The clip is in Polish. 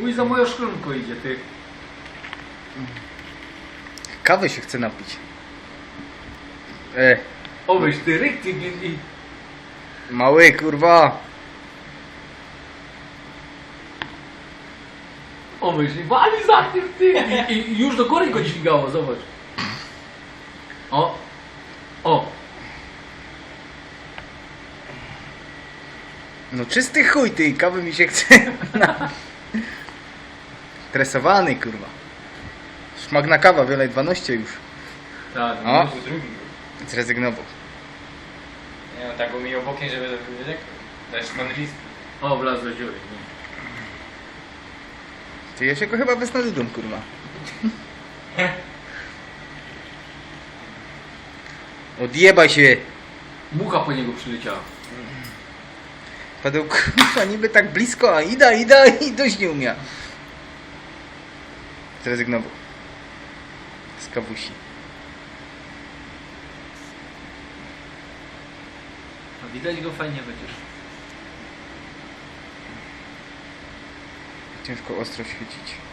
Chuj za moją szklanką idzie, ty. Kawy się chce napić. E, O, weź ty ryk, ty i... i- mały kurwa. O, weź i wali za tym, ty. I, I już do góry go dźwigało, zobacz. O. O. No czysty chuj ty, kawy mi się chce. Tresowany kurwa. Szmagna kawa, wiele 12 już. Tak. O. Tu drugi. Zrezygnował. Nie no, tak umyję bokiem, żeby to było Dajesz pan list. O, wlazł do dziury. nie. Ty ja się go chyba domu, kurwa. Odjebaj się! Mucha po niego przyleciała. Padł kurwa niby tak blisko, a ida, ida i dość nie umia. Zrezygnował. Z kawusi. A widać go fajnie będziesz. Ciężko ostro świecić.